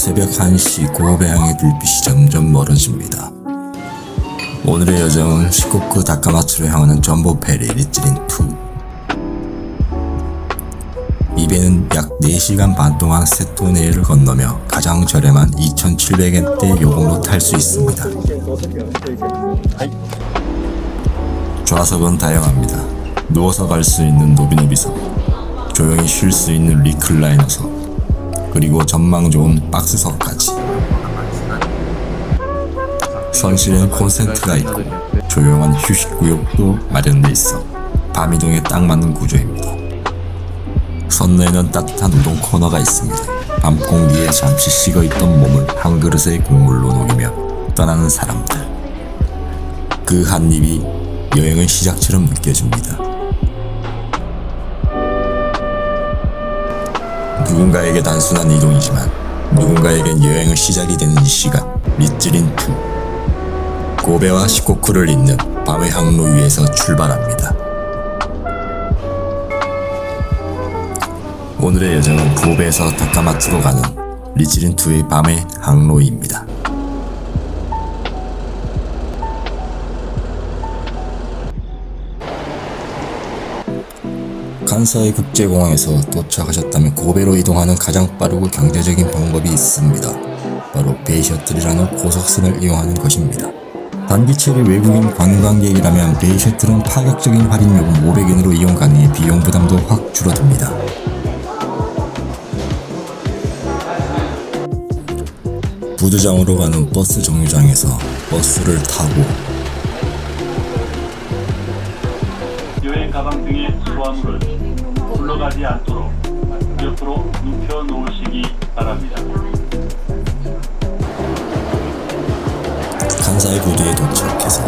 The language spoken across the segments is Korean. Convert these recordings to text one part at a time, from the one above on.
새벽 1시 고베 향의 불빛이 점점 멀어집니다. 오늘의 여정은 시코쿠 다카마츠로 향하는 전보 페리 리츠린 2. 이 배는 약 4시간 반 동안 세토네를 건너며 가장 저렴한 2,700엔대 요금으로 탈 수 있습니다. 좌석은 다양합니다. 누워서 갈 수 있는 노비노비석, 조용히 쉴 수 있는 리클라이너석, 그리고 전망 좋은 박스석까지. 선실에는 콘센트가 있고 조용한 휴식 구역도 마련돼 있어 밤 이동에 딱 맞는 구조입니다. 선내에는 따뜻한 우동 코너가 있습니다. 밤 공기에 잠시 식어 있던 몸을 한 그릇의 국물로 녹이며 떠나는 사람들. 그 한 입이 여행의 시작처럼 느껴집니다. 누군가에게 단순한 이동이지만 누군가에겐 여행의 시작이 되는 이 시간 리츠린 2 고베와 시코쿠를 잇는 밤의 항로 위에서 출발합니다. 오늘의 여정은 고베에서 다카마츠로 가는 리츠린 2의 밤의 항로입니다. 간사이 국제공항에서 도착하셨다면 고베로 이동하는 가장 빠르고 경제적인 방법이 있습니다. 바로 베이셔틀이라는 고속선을 이용하는 것입니다. 단기 체류 외국인 관광객이라면 베이셔틀은 파격적인 할인 요금 500엔으로 이용 가능해 비용 부담도 확 줄어듭니다. 부두장으로 가는 버스 정류장에서 버스를 타고 여행 가방 등의 수화물을 굴러가지 않도록 옆으로 눕혀 놓으시기 바랍니다. 간사이 부두에 도착해서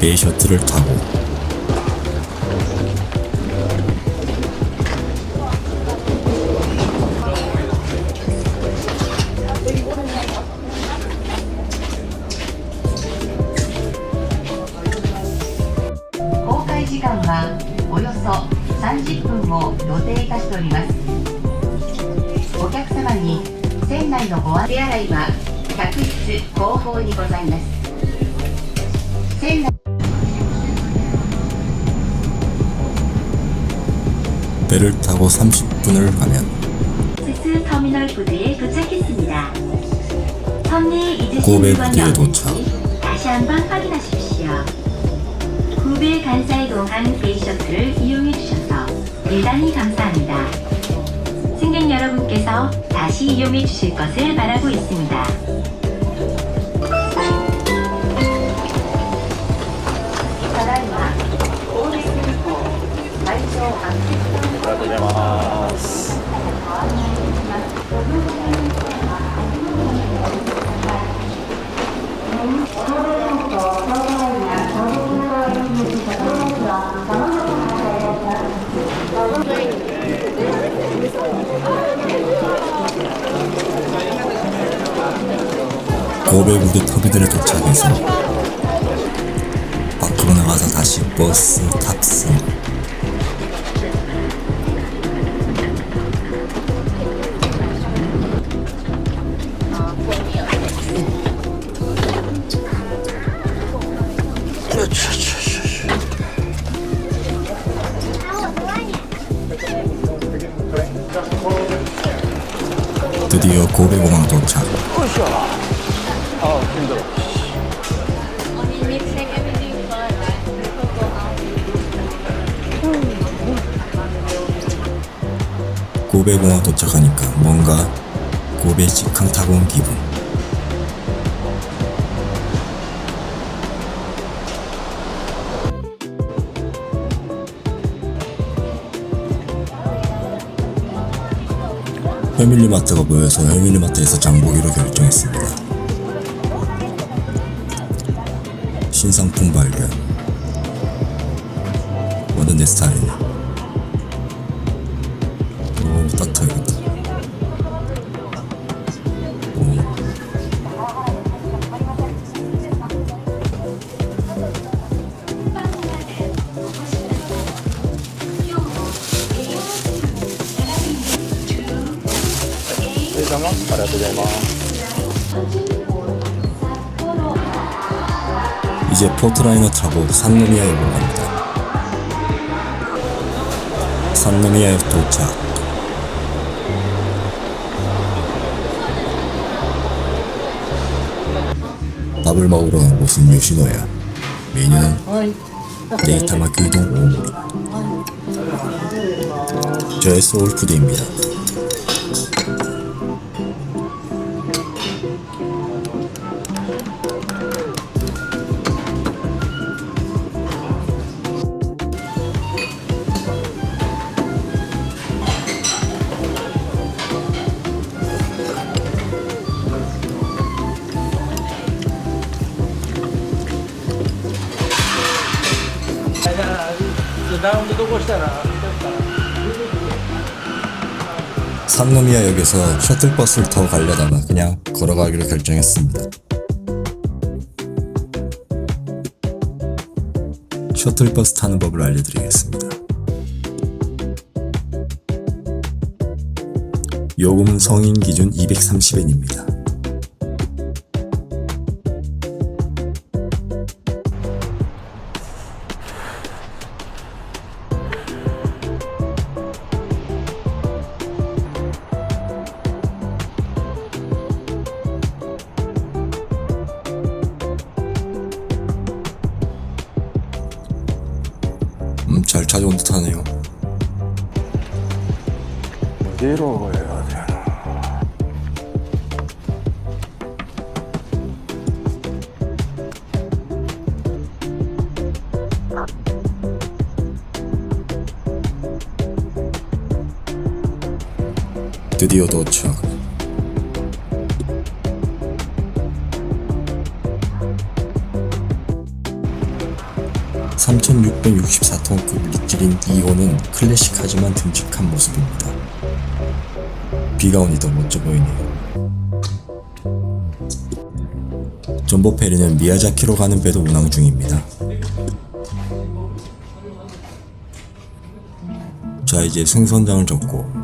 베이 셔틀을 타고 およそ30分を予定いたしておりますお客様に船内のご手洗いは客室後方にございます船内 배를 타고 30분을 가면 스스 터미널 부두에 도착했습니다. 선내에 잊으신 고베 물건이 부두에 없는지 도착. 다시 한번 확인하십시오. 구베 간사이 동안 베이셔틀을 이용해 주셔서 대단히 감사합니다. 승객 여러분께서 다시 이용해 주실 것을 바라고 있습니다. 고베 부두 터미널에 도착해서 밖으로 나가서 다시 버스 탑승 고베공항 도착하니까 뭔가 고베 직항 타고 온 기분 패밀리마트가 보여서 패밀리마트에서 장보기로 결정했습니다. 신상품 발견. 완전 내 스타일이네. ありがとうございます。 이제 포트라이너 타고 산노미야역으로 갑니다. 산노미야역 도착. 밥을 먹으러 간 곳은 요시노야. 메뉴는 네이타마 규동 오므리. 저의 소울푸드입니다. 산노미야 역에서 셔틀버스를 타고 가려다가 그냥 걸어가기로 결정했습니다. 셔틀버스 타는 법을 알려드리겠습니다. 요금은 성인 기준 230엔입니다. 잘 찾아온 듯하네요. 어디로 해야 되나? 드디어 도착. 클래식하지만 듬직한 모습입니다. 비가 오니 더 멋져 보이네요. 전보 페리는 미야자키로 가는 배도 운항 중입니다. 자 이제 승선장을 접고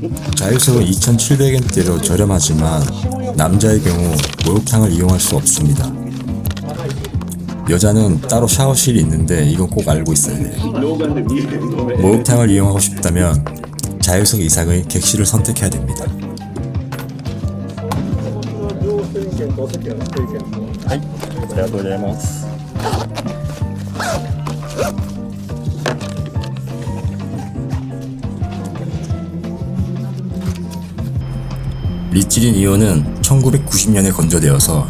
그러니까 자유석은 2,700엔대로 저렴하지만 남자의 경우 목욕탕을 이용할 수 없습니다. 여자는 따로 샤워실이 있는데 이건 꼭 알고 있어야 돼요. 목욕탕을 이용하고 싶다면 자유석 이상의 객실을 선택해야 됩니다. 아이, 리찌린 2호는 1990년에 건조되어서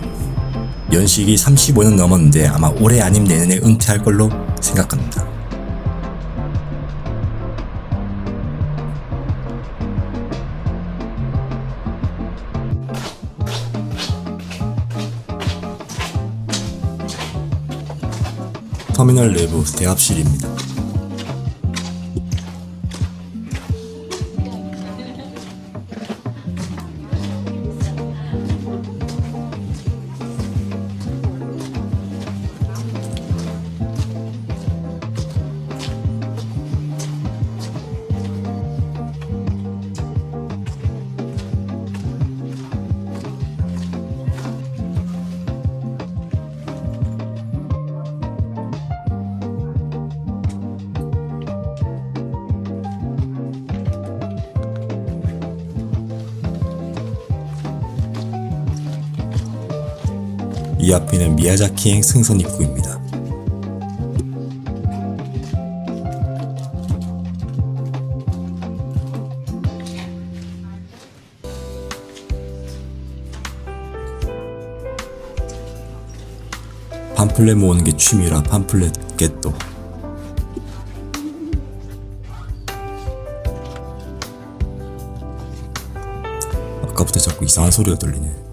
연식이 35년 넘었는데 아마 올해 아님 내년에 은퇴할 걸로 생각합니다. 터미널 내부 대합실입니다. 앞에는 미야자키행 승선 입구입니다. 팜플렛 모으는 게 취미라 팜플렛 겟도 아까부터 자꾸 이상한 소리가 들리네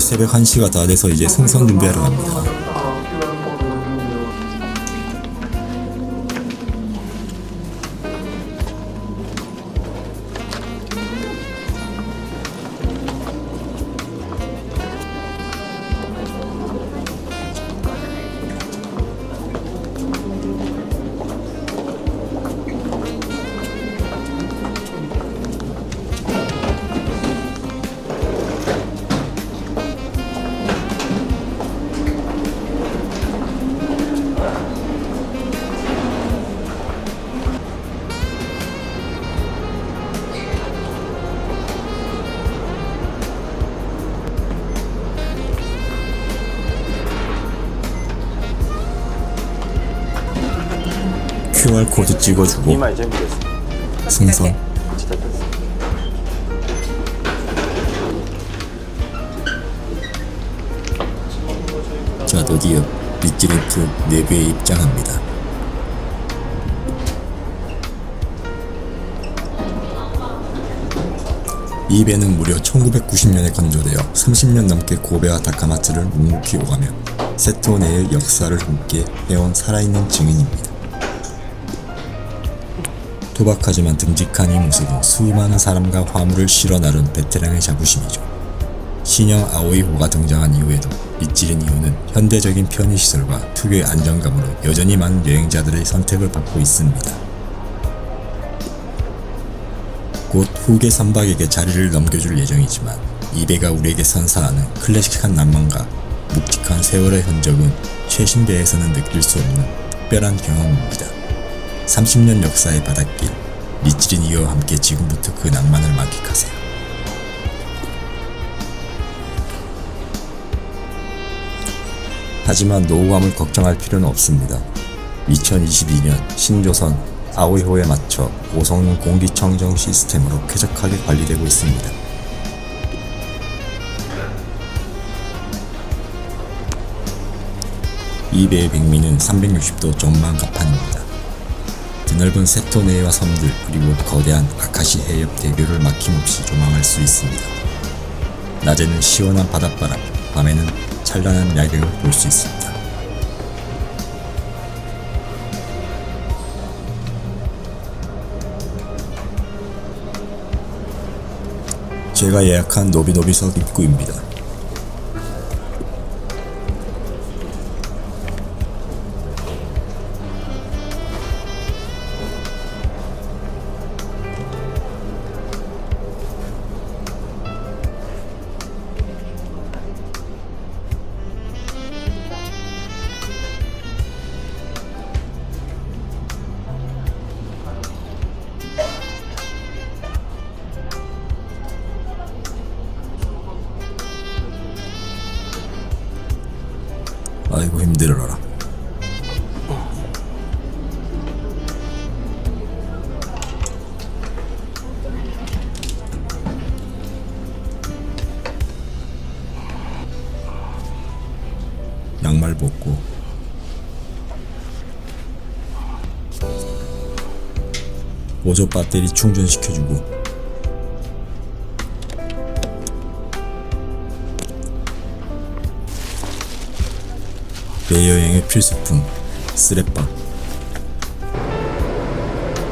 새벽 1시가 다 돼서 이제 승선 준비하러 갑니다 QR코드 찍어주고. 이말 승선. 진짜 자 드디어 미끼램프 내부에 입장합니다. 이 배는 무려 1990년에 건조되어 30년 넘게 고베와 다카마츠를 묵묵히 오가며 세토 내의 역사를 함께 해온 살아있는 증인입니다. 투박하지만 듬직한 이 모습은 수많은 사람과 화물을 실어 나른 베테랑의 자부심이죠. 신형 아오이호가 등장한 이후에도 이찌린 이호는 현대적인 편의시설과 특유의 안정감으로 여전히 많은 여행자들의 선택을 받고 있습니다. 곧 후계 선박에게 자리를 넘겨줄 예정이지만 이 배가 우리에게 선사하는 클래식한 낭만과 묵직한 세월의 흔적은 최신 배에서는 느낄 수 없는 특별한 경험입니다. 30년 역사의 바닷길 리치린 이어와 함께 지금부터 그 낭만을 만끽하세요. 하지만 노후함을 걱정할 필요는 없습니다. 2022년 신조선 아오이호에 맞춰 고성능 공기청정 시스템으로 쾌적하게 관리되고 있습니다. 이 배의 백미는 360도 전망 갑판입니다. 드넓은 세토 내와 섬들 그리고 거대한 아카시 해협 대교를 막힘없이 조망할 수 있습니다. 낮에는 시원한 바닷바람, 밤에는 찬란한 야경을 볼 수 있습니다. 제가 예약한 노비노비석 입구입니다. 양말 벗고. 보조 배터리 충전시켜주고. 배여행의 필수품 쓰레빠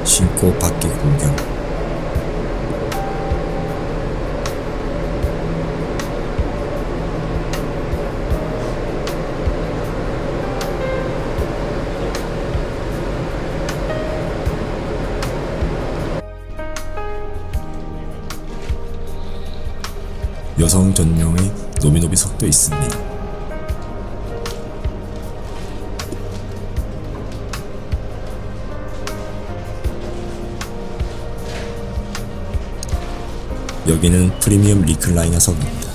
신고 밖에 구경 여성 전용의 노미노비석도 있습니다. 여기는 프리미엄 리클라이너석입니다.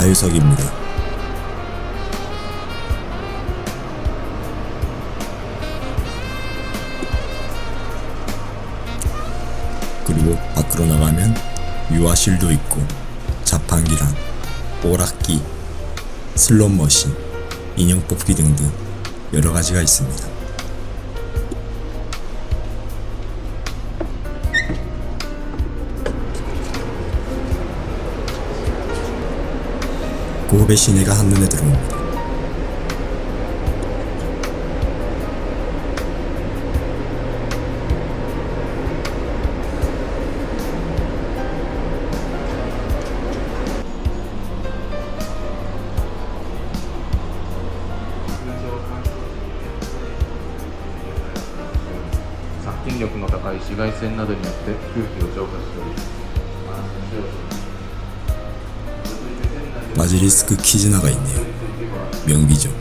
자유석입니다. 그리고 밖으로 나가면 유아실도 있고 자판기랑 오락기, 슬롯머신, 인형 뽑기 등등 여러 가지가 있습니다. 고흡의 시내가 한눈에 들어옵니다.殺菌力の高い紫外線などによって空気を浄化しており安心しております 마지리스크 키즈나가 있네요. 명기죠.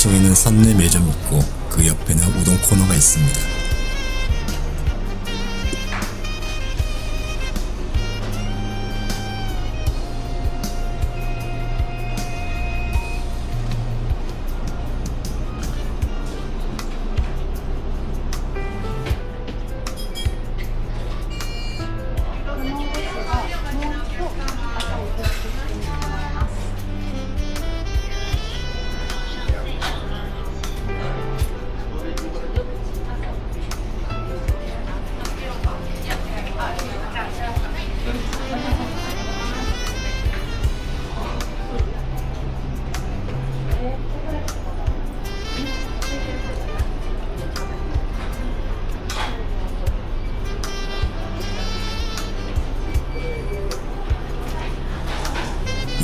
2층에는 선내 매점 있고 그 옆에는 우동 코너가 있습니다.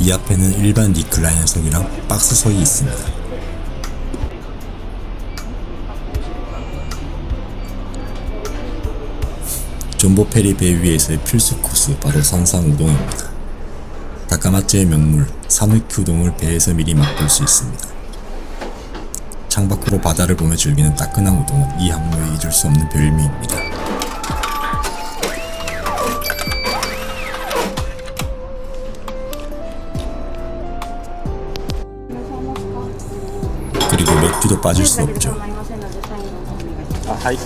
이 앞에는 일반 리클라이너석이랑 박스석이 있습니다. 존보 페리 배 위에서의 필수 코스 바로 선상 우동입니다. 다카마츠의 명물 우동을 배에서 미리 맛볼 수 있습니다. 창밖으로 바다를 보며 즐기는 따끈한 우동은 이 항로에 잊을 수 없는 별미입니다. 빠질 수 없죠. 아, 하이.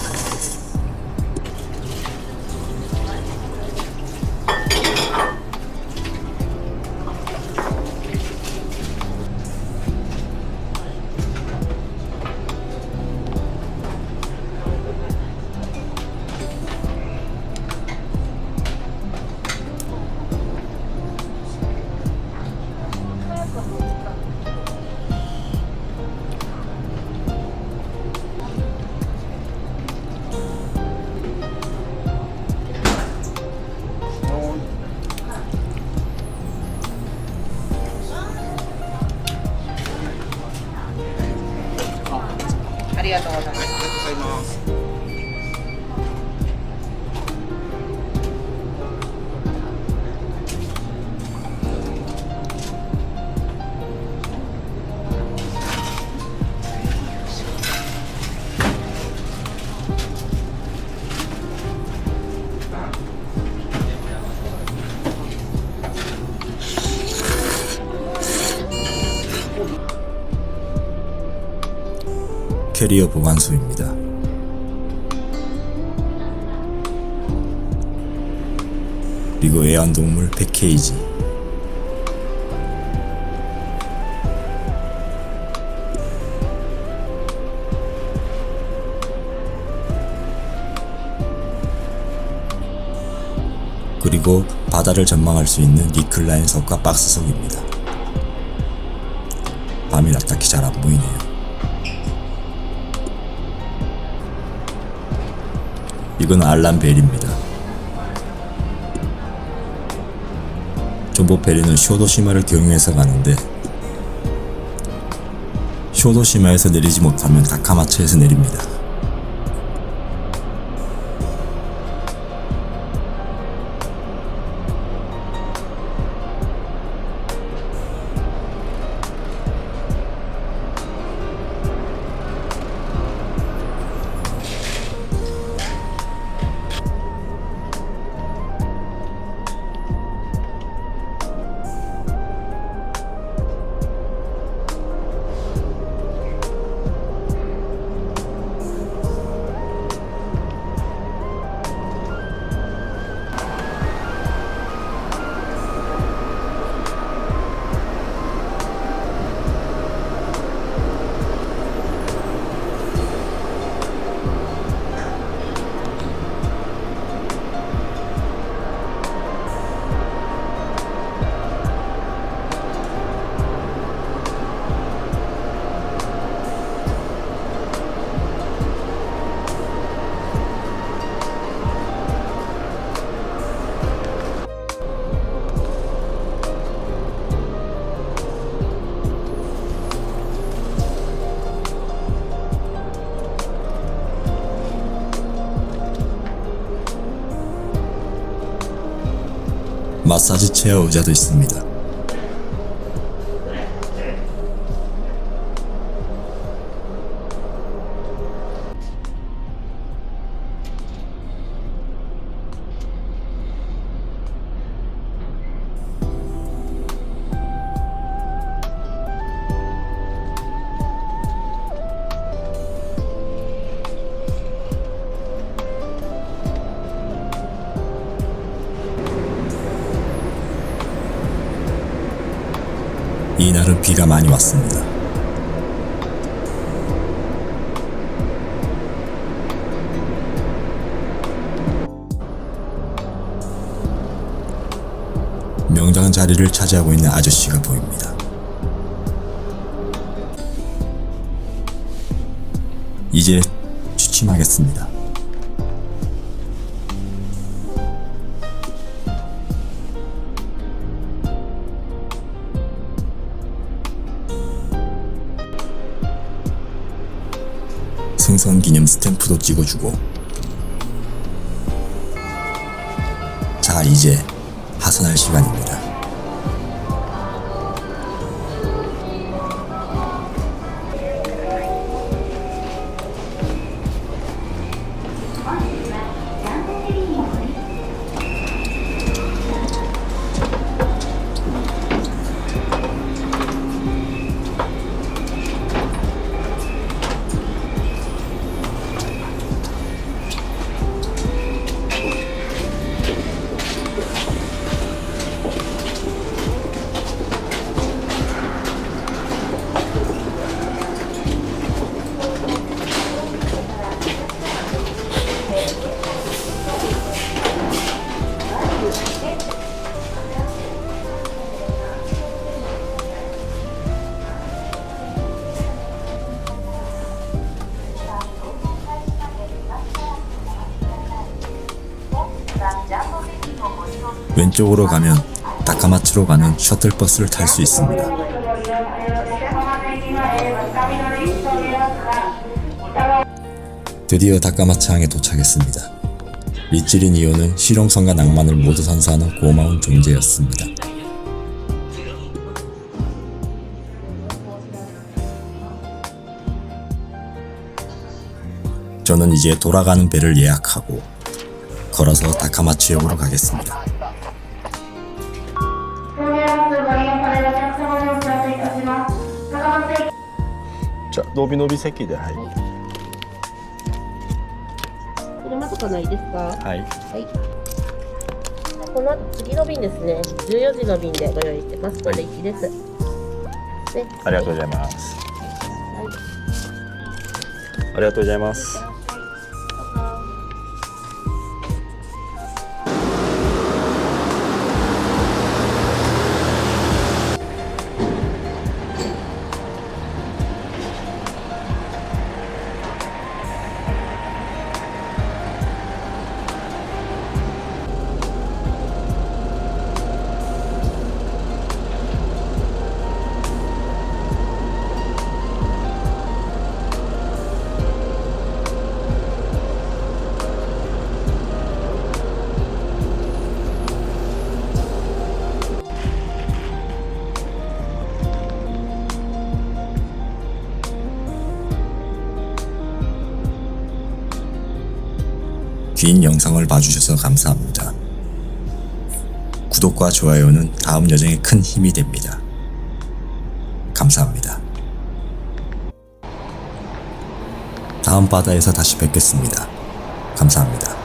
캐리어 보관소입니다. 그리고 애완동물 패케이지. 그리고 바다를 전망할 수 있는 리클라인석과 박스석입니다. 밤이라 딱히 잘 안 보이네요. 이건 알람 벨입니다. 존보 페리는 쇼도시마를 경유해서 가는데 쇼도시마에서 내리지 못하면 다카마츠에서 내립니다. 마사지 체어 의자도 있습니다. 이날은 비가 많이 왔습니다. 명당 자리를 차지하고 있는 아저씨가 보입니다. 이제 취침하겠습니다. 스탬프도 찍어주고 자 이제 하산할 시간입니다. 왼쪽으로 가면 다카마츠로 가는 셔틀버스를 탈 수 있습니다. 드디어 다카마츠 항에 도착했습니다. 리찌린 이오는 실용성과 낭만을 모두 선사하는 고마운 존재였습니다. 저는 이제 돌아가는 배를 예약하고 걸어서 다카마츠역으로 가겠습니다. じゃ伸び伸び席ではい、車とかないですか？はい。はい。この次の便ですね。十四時の便でご用意してます。これ行きです、ね。ありがとうございます、はい、ありがとうございます。 긴 영상을 봐주셔서 감사합니다. 구독과 좋아요는 다음 여정에 큰 힘이 됩니다. 감사합니다. 다음 바다에서 다시 뵙겠습니다. 감사합니다.